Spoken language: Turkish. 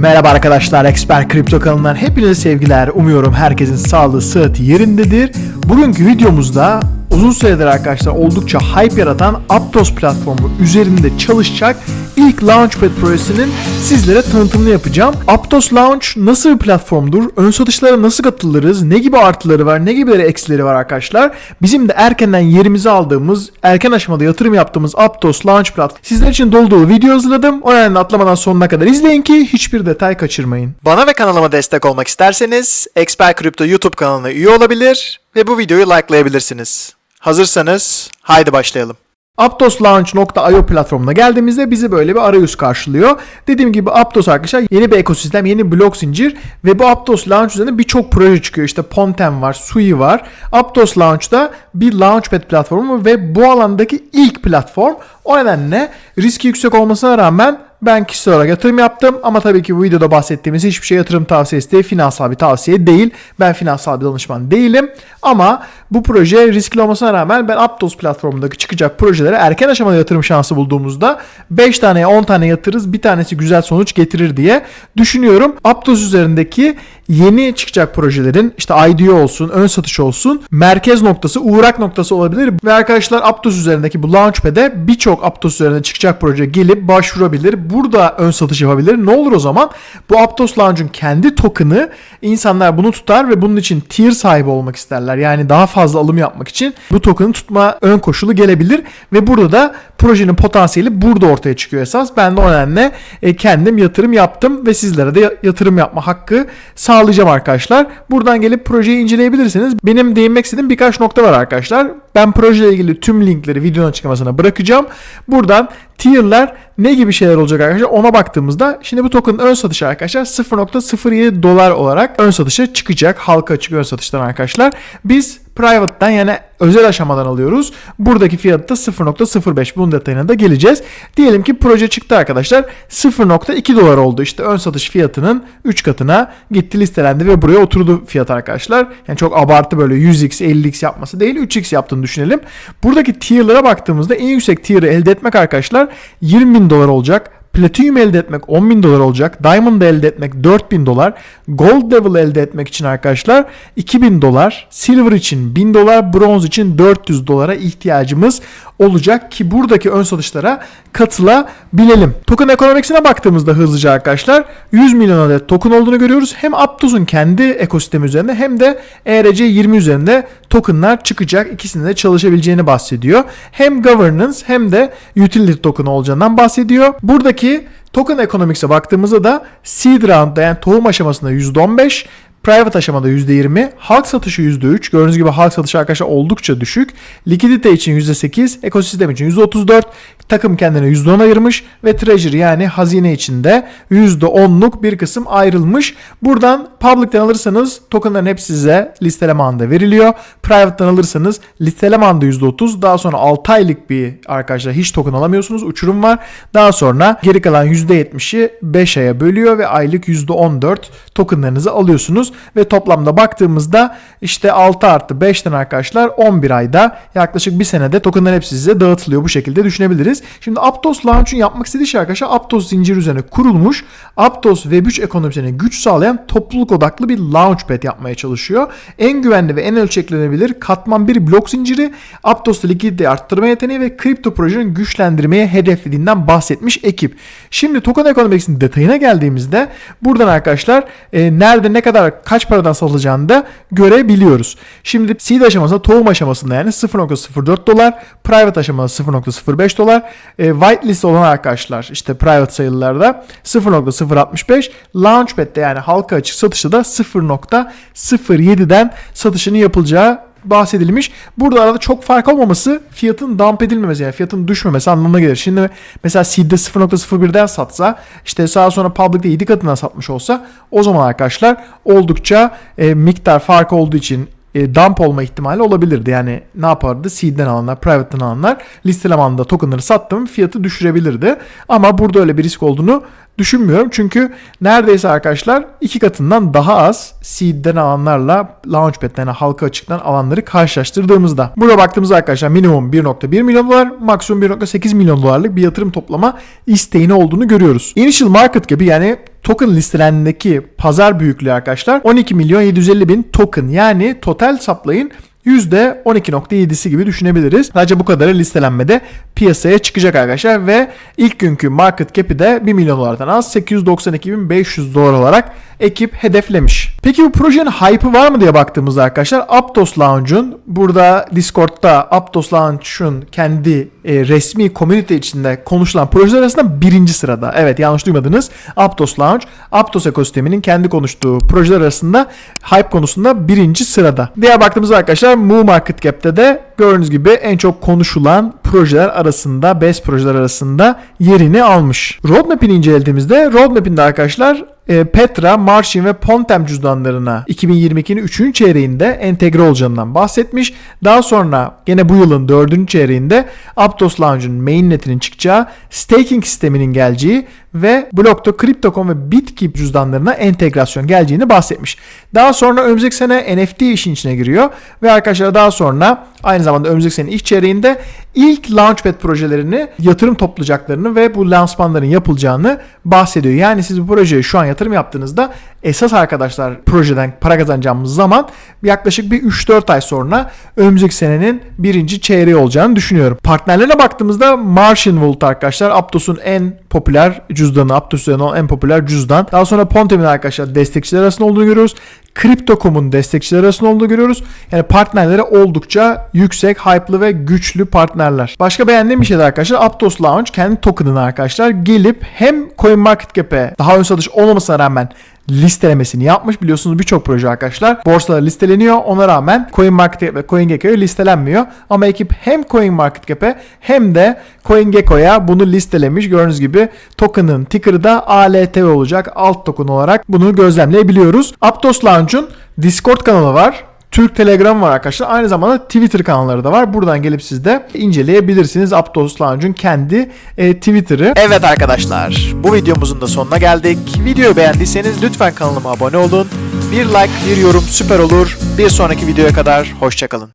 Merhaba arkadaşlar, Expert Kripto kanalından hepinize sevgiler. Umuyorum herkesin sağlığı, sıhhati yerindedir. Bugünkü videomuzda uzun süredir arkadaşlar oldukça hype yaratan Aptos platformu üzerinde çalışacak ilk Launchpad projesinin sizlere tanıtımını yapacağım. Aptos Launch nasıl bir platformdur? Ön satışlara nasıl katılırız? Ne gibi artıları var? Ne gibi eksileri var arkadaşlar? Bizim de erkenden yerimizi aldığımız, erken aşamada yatırım yaptığımız Aptos Launch platformu sizler için dolu dolu video hazırladım. O nedenle atlamadan sonuna kadar izleyin ki hiçbir detay kaçırmayın. Bana ve kanalıma destek olmak isterseniz Expert Crypto YouTube kanalına üye olabilir ve bu videoyu likelayabilirsiniz. Hazırsanız haydi başlayalım. AptosLaunch.io platformuna geldiğimizde bizi böyle bir arayüz karşılıyor. Dediğim gibi Aptos arkadaşlar yeni bir ekosistem, yeni bir blok zincir ve bu Aptos Launch üzerinde birçok proje çıkıyor. İşte Pontem var, Sui var. Aptos Launch'da bir Launchpad platformu ve bu alandaki ilk platform. O nedenle riski yüksek olmasına rağmen ben kişisel olarak yatırım yaptım ama tabii ki bu videoda bahsettiğimiz hiçbir şey yatırım tavsiyesi değil, finansal bir tavsiye değil. Ben finansal bir danışman değilim ama bu proje riskli olmasına rağmen ben Aptos platformundaki çıkacak projelere erken aşamada yatırım şansı bulduğumuzda 5 taneye 10 tane yatırırız bir tanesi güzel sonuç getirir diye düşünüyorum. Aptos üzerindeki yeni çıkacak projelerin işte IDO olsun, ön satış olsun, merkez noktası, uğrak noktası olabilir. Ve arkadaşlar Aptos üzerindeki bu Launchpad'e birçok Aptos üzerinde çıkacak proje gelip başvurabilir. Burada ön satış yapabilir. Ne olur o zaman? Bu Aptos Launch'un kendi token'ı insanlar bunu tutar ve bunun için tier sahibi olmak isterler. Yani daha fazla alım yapmak için bu token'ı tutma ön koşulu gelebilir ve burada da projenin potansiyeli burada ortaya çıkıyor esas. Ben de o nedenle e, kendim yatırım yaptım ve sizlere de yatırım yapma hakkı sağlayacağım arkadaşlar. Buradan gelip projeyi inceleyebilirsiniz. Benim değinmek istediğim birkaç nokta var arkadaşlar. Ben projeyle ilgili tüm linkleri videonun açıklamasına bırakacağım. Buradan tier'lar ne gibi şeyler olacak arkadaşlar ona baktığımızda şimdi bu token ön satışı arkadaşlar 0.07 dolar olarak ön satışa çıkacak. Halka açık ön satıştan arkadaşlar. Biz private'dan yani özel aşamadan alıyoruz. Buradaki fiyatı da 0.05. Bunun detayına da geleceğiz. Diyelim ki proje çıktı arkadaşlar. 0.2 dolar oldu. İşte ön satış fiyatının 3 katına gitti listelendi ve buraya oturdu fiyat arkadaşlar. Yani çok abartı böyle 100x 50x yapması değil 3x yaptığını düşünelim. Buradaki tier'lara baktığımızda en yüksek tier'ı elde etmek arkadaşlar 20 bin dolar olacak. Platinum elde etmek 10 bin dolar olacak. Diamond elde etmek 4 bin dolar. Gold Level elde etmek için arkadaşlar 2000 dolar. Silver için 1000 dolar. Bronz için 400 dolara ihtiyacımız olacak ki buradaki ön satışlara katılabilelim. Token ekonomiksine baktığımızda hızlıca arkadaşlar 100 milyon adet token olduğunu görüyoruz. Hem Aptos'un kendi ekosistemi üzerinde hem de ERC20 üzerinde tokenlar çıkacak. İkisinde de çalışabileceğini bahsediyor. Hem governance hem de utility token olacağından bahsediyor. Buradaki Token Economics'e baktığımızda da seed round'da yani tohum aşamasında %15, Private aşamada %20, halk satışı %3. Gördüğünüz gibi halk satışı arkadaşlar oldukça düşük. Likidite için %8, ekosistem için %34, takım kendine %10 ayırmış ve treasury yani hazine içinde %10'luk bir kısım ayrılmış. Buradan public'ten alırsanız tokenların hepsi size listeleme anında veriliyor. Private'dan alırsanız listeleme anda %30. Daha sonra 6 aylık bir arkadaşlar hiç token alamıyorsunuz. Uçurum var. Daha sonra geri kalan %70'i 5 aya bölüyor ve aylık %14 tokenlarınızı alıyorsunuz. Ve toplamda baktığımızda işte 6 artı 5'ten arkadaşlar 11 ayda yaklaşık bir senede tokenlar hepsi size dağıtılıyor. Bu şekilde düşünebiliriz. Şimdi Aptos Launch'un yapmak istediği şey arkadaşlar Aptos zincir üzerine kurulmuş Aptos Web3 ekonomisine güç sağlayan topluluk odaklı bir launchpad yapmaya çalışıyor. En güvenli ve en ölçeklenebilir katman bir blok zinciri Aptos'ta likidite arttırma yeteneği ve kripto projenin güçlendirmeye hedeflediğinden bahsetmiş ekip. Şimdi token ekonomisinin detayına geldiğimizde buradan arkadaşlar e, nerede ne kadar kaç paradan satılacağını da görebiliyoruz. Şimdi seed aşamasında tohum aşamasında yani 0.04 dolar, private aşamasında 0.05 dolar, e, whitelist olan arkadaşlar işte private sayılarda 0.065, launchpad'de yani halka açık satışta da 0.07'den satışının yapılacağı bahsedilmiş. Burada arada çok fark olmaması fiyatın dump edilmemesi yani fiyatın düşmemesi anlamına gelir. Şimdi mesela seed'de 0.01'den satsa işte sağa sonra public'de 7 katından satmış olsa o zaman arkadaşlar oldukça e, miktar fark olduğu için e, dump olma ihtimali olabilirdi. Yani ne yapardı? Seed'den alanlar, private'den alanlar listeleme anında tokenları sattı mı fiyatı düşürebilirdi. Ama burada öyle bir risk olduğunu düşünmüyorum. Çünkü neredeyse arkadaşlar iki katından daha az seed'den alanlarla launchpad'den yani halka açıktan alanları karşılaştırdığımızda. Burada baktığımızda arkadaşlar minimum 1.1 milyon dolar, maksimum 1.8 milyon dolarlık bir yatırım toplama isteğini olduğunu görüyoruz. Initial market cap'i yani token listelendiğindeki pazar büyüklüğü arkadaşlar 12 milyon 750 bin token yani total supply'ın %12.7'si gibi düşünebiliriz. Sadece bu kadarı listelenmede piyasaya çıkacak arkadaşlar ve ilk günkü market cap'i de 1 milyon dolardan az 892.500 dolar olarak ekip hedeflemiş. Peki bu projenin hype'ı var mı diye baktığımızda arkadaşlar Aptos Lounge'un burada Discord'da Aptos Lounge'un kendi e, resmi community içinde konuşulan projeler arasında birinci sırada. Evet yanlış duymadınız. Aptos Lounge, Aptos ekosisteminin kendi konuştuğu projeler arasında hype konusunda birinci sırada. Diğer baktığımızda arkadaşlar Mu Market Cap'te de gördüğünüz gibi en çok konuşulan projeler arasında, best projeler arasında yerini almış. Roadmap'ini incelediğimizde Roadmap'inde arkadaşlar e, Petra, Marşin ve Pontem cüzdanlarına 2022'nin 3. çeyreğinde entegre olacağından bahsetmiş. Daha sonra gene bu yılın 4. çeyreğinde Aptos Lounge'un mainnetinin çıkacağı, staking sisteminin geleceği ve Blokto, Crypto.com ve Bitkey cüzdanlarına entegrasyon geleceğini bahsetmiş. Daha sonra önümüzdeki sene NFT işin içine giriyor ve arkadaşlar daha sonra aynı zamanda önümüzdeki senenin ilk çeyreğinde ilk Launchpad projelerini yatırım toplayacaklarını ve bu lansmanların yapılacağını bahsediyor. Yani siz bu projeye şu an yatırım yaptığınızda esas arkadaşlar projeden para kazanacağımız zaman yaklaşık bir 3-4 ay sonra önümüzdeki senenin birinci çeyreği olacağını düşünüyorum. Partnerlerine baktığımızda Martian Vault arkadaşlar Aptos'un en popüler cüzdanı, Aptos üzerinde olan en popüler cüzdan. Daha sonra Pontem'in arkadaşlar destekçiler arasında olduğunu görüyoruz. Crypto.com'un destekçiler arasında olduğunu görüyoruz. Yani partnerleri oldukça yüksek, hype'lı ve güçlü partnerler. Başka beğendiğim bir şey de arkadaşlar Aptos Launch kendi token'ını arkadaşlar gelip hem CoinMarketCap'e daha ön satış olmamasına rağmen listelemesini yapmış. Biliyorsunuz birçok proje arkadaşlar borsalara listeleniyor. Ona rağmen CoinMarketCap ve CoinGecko'ya listelenmiyor. Ama ekip hem CoinMarketCap'e hem de CoinGecko'ya bunu listelemiş. Gördüğünüz gibi token'ın ticker'ı da ALT olacak. Alt token olarak bunu gözlemleyebiliyoruz. Aptos Launch'un Discord kanalı var. Türk Telegram var arkadaşlar. Aynı zamanda Twitter kanalları da var. Buradan gelip siz de inceleyebilirsiniz. Aptos Lounge'un kendi e, Twitter'ı. Evet arkadaşlar bu videomuzun da sonuna geldik. Videoyu beğendiyseniz lütfen kanalıma abone olun. Bir like, bir yorum süper olur. Bir sonraki videoya kadar hoşçakalın.